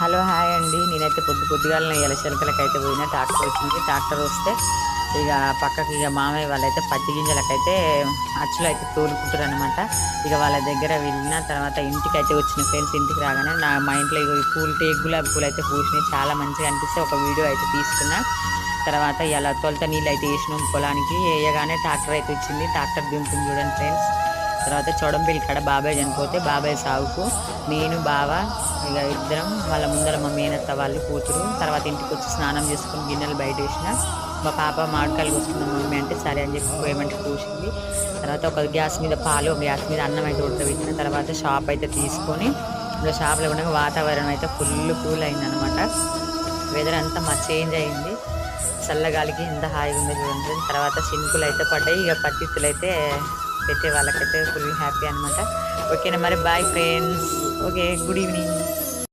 Hello hi అండి. నేనైతే పొద్దు పొద్దుగాల ఎలశలకలకి అయితే పోయినా ట్రాక్టర్ వచ్చింది. ట్రాక్టర్ వస్తే ఇక పక్కకి ఇక మామయ్య వాళ్ళైతే పత్తి గింజలకైతే అచ్చులు అయితే తోలుకుంటారు అనమాట ఇక వాళ్ళ దగ్గర వెళ్ళిన తర్వాత ఇంటికి అయితే వచ్చిన ఫ్రెండ్స్ ఇంటికి రాగానే నా మా ఇంట్లో ఇక ఈ పూలు టే గులాబీ పూలు అయితే పూసినాయి. చాలా మంచిగా అనిపిస్తే ఒక వీడియో అయితే తీసుకున్నా. తర్వాత ఇలా తొలత నీళ్ళు అయితే వేసినాం పొలానికి. వేయగానే ట్రాక్టర్ అయితే వచ్చింది. ట్రాక్టర్ దింపుతుంది చూడండి ఫ్రెండ్స్ తర్వాత చొడంపల్లి కాడ బాబాయ్ చనిపోతే బాబాయ్ సాగుకు నేను బావ ఇక ఇద్దరం వాళ్ళ ముందర మా మేనత్త వాళ్ళు కూతురు తర్వాత ఇంటికి వచ్చి స్నానం చేసుకుని గిన్నెలు బయట వేసిన. మా పాప మామిడికాయలు కోసుకున్నాం మమ్మీ అంటే సరే అని చెప్పి పోయమంటే కూసింది తర్వాత ఒక గ్యాస్ మీద పాలు ఒక గ్యాస్ మీద అన్నం అయితే ఉడకబెట్టిన తర్వాత షాప్ అయితే తీసుకొని ఇప్పుడు షాప్లో ఉండగా వాతావరణం అయితే ఫుల్ కూల్ అయిందనమాట. వెదర్ అంతా మా చేంజ్ అయింది. చల్లగాలికి ఎంత హాయిగా ఉందో చూడండి. తర్వాత చినుకులు అయితే పడ్డాయి. ఇక పత్తిత్తులు అయితే పెట్టే వాళ్ళకైతే ఫుల్ హ్యాపీ అనమాట ఓకేనా మరి bye friends Okay, good evening.